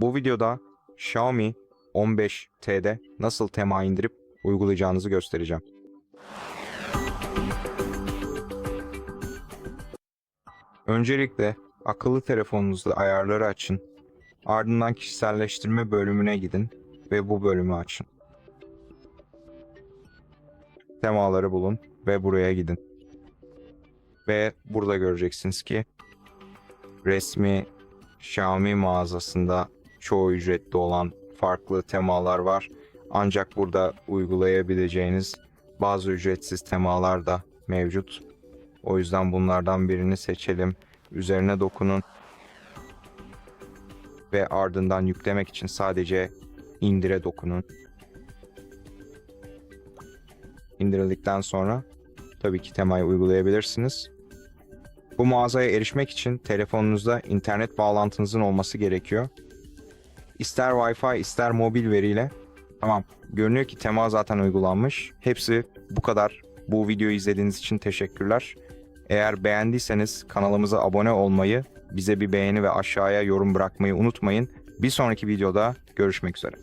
Bu videoda Xiaomi 15T'de nasıl tema indirip uygulayacağınızı göstereceğim. Öncelikle akıllı telefonunuzda ayarları açın. Ardından kişiselleştirme bölümüne gidin ve bu bölümü açın. Temaları bulun ve buraya gidin. Ve burada göreceksiniz ki resmi Xiaomi mağazasında çoğu ücretli olan farklı temalar var. Ancak burada uygulayabileceğiniz bazı ücretsiz temalar da mevcut. O yüzden bunlardan birini seçelim. Üzerine dokunun. Ve ardından yüklemek için sadece indire dokunun. İndirildikten sonra tabii ki temayı uygulayabilirsiniz. Bu mağazaya erişmek için telefonunuzda internet bağlantınızın olması gerekiyor. İster Wi-Fi ister mobil veriyle. Tamam görünüyor ki tema zaten uygulanmış. Hepsi bu kadar. Bu videoyu izlediğiniz için teşekkürler. Eğer beğendiyseniz kanalımıza abone olmayı, bize bir beğeni ve aşağıya yorum bırakmayı unutmayın. Bir sonraki videoda görüşmek üzere.